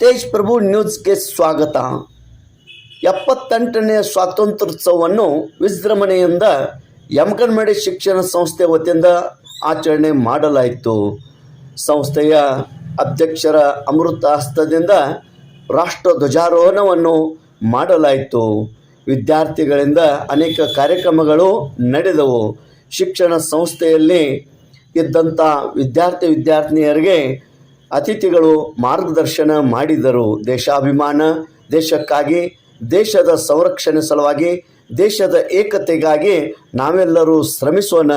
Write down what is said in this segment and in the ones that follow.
ತೇಜ್ ಪ್ರಭು ನ್ಯೂಸ್ಗೆ ಸ್ವಾಗತ. ಎಪ್ಪತ್ತೆಂಟನೇ ಸ್ವಾತಂತ್ರ್ಯೋತ್ಸವವನ್ನು ವಿಜೃಂಭಣೆಯಿಂದ ಯಮಕನ್ಮಡಿ ಶಿಕ್ಷಣ ಸಂಸ್ಥೆ ವತಿಯಿಂದ ಆಚರಣೆ ಮಾಡಲಾಯಿತು. ಸಂಸ್ಥೆಯ ಅಧ್ಯಕ್ಷರ ಅಮೃತ ಹಸ್ತದಿಂದ ರಾಷ್ಟ್ರ ಧ್ವಜಾರೋಹಣವನ್ನು ಮಾಡಲಾಯಿತು. ವಿದ್ಯಾರ್ಥಿಗಳಿಂದ ಅನೇಕ ಕಾರ್ಯಕ್ರಮಗಳು ನಡೆದವು. ಶಿಕ್ಷಣ ಸಂಸ್ಥೆಯಲ್ಲಿ ಇದ್ದಂಥ ವಿದ್ಯಾರ್ಥಿ ವಿದ್ಯಾರ್ಥಿನಿಯರಿಗೆ ಅತಿಥಿಗಳು ಮಾರ್ಗದರ್ಶನ ಮಾಡಿದರು. ದೇಶಾಭಿಮಾನ, ದೇಶಕ್ಕಾಗಿ, ದೇಶದ ಸಂರಕ್ಷಣೆ ಸಲುವಾಗಿ, ದೇಶದ ಏಕತೆಗಾಗಿ ನಾವೆಲ್ಲರೂ ಶ್ರಮಿಸೋಣ,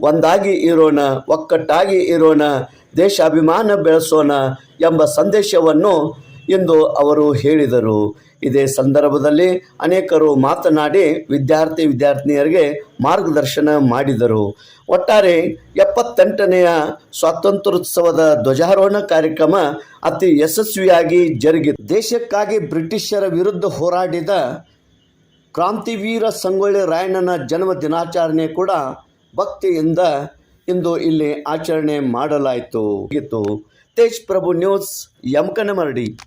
ಒಂದಾಗಿ ಇರೋಣ, ಒಕ್ಕಟ್ಟಾಗಿ ಇರೋಣ, ದೇಶಾಭಿಮಾನ ಬೆಳೆಸೋಣ ಎಂಬ ಸಂದೇಶವನ್ನು ಇಂದು ಅವರು ಹೇಳಿದರು. ಇದೇ ಸಂದರ್ಭದಲ್ಲಿ ಅನೇಕರು ಮಾತನಾಡಿ ವಿದ್ಯಾರ್ಥಿ ವಿದ್ಯಾರ್ಥಿನಿಯರಿಗೆ ಮಾರ್ಗದರ್ಶನ ಮಾಡಿದರು. ಒಟ್ಟಾರೆ ಎಪ್ಪತ್ತೆಂಟನೆಯ ಸ್ವಾತಂತ್ರ್ಯೋತ್ಸವದ ಧ್ವಜಾರೋಹಣ ಕಾರ್ಯಕ್ರಮ ಅತಿ ಯಶಸ್ವಿಯಾಗಿ ಜರುಗಿತು. ದೇಶಕ್ಕಾಗಿ ಬ್ರಿಟಿಷರ ವಿರುದ್ಧ ಹೋರಾಡಿದ ಕ್ರಾಂತಿವೀರ ಸಂಗೊಳ್ಳಿ ರಾಯಣ್ಣನ ಜನ್ಮ ದಿನಾಚರಣೆ ಕೂಡ ಭಕ್ತಿಯಿಂದ ಇಂದು ಇಲ್ಲಿ ಆಚರಣೆ ಮಾಡಲಾಯಿತು. ತೇಜ್ ಪ್ರಭು ನ್ಯೂಸ್, ಯಮಕನಮರಡಿ.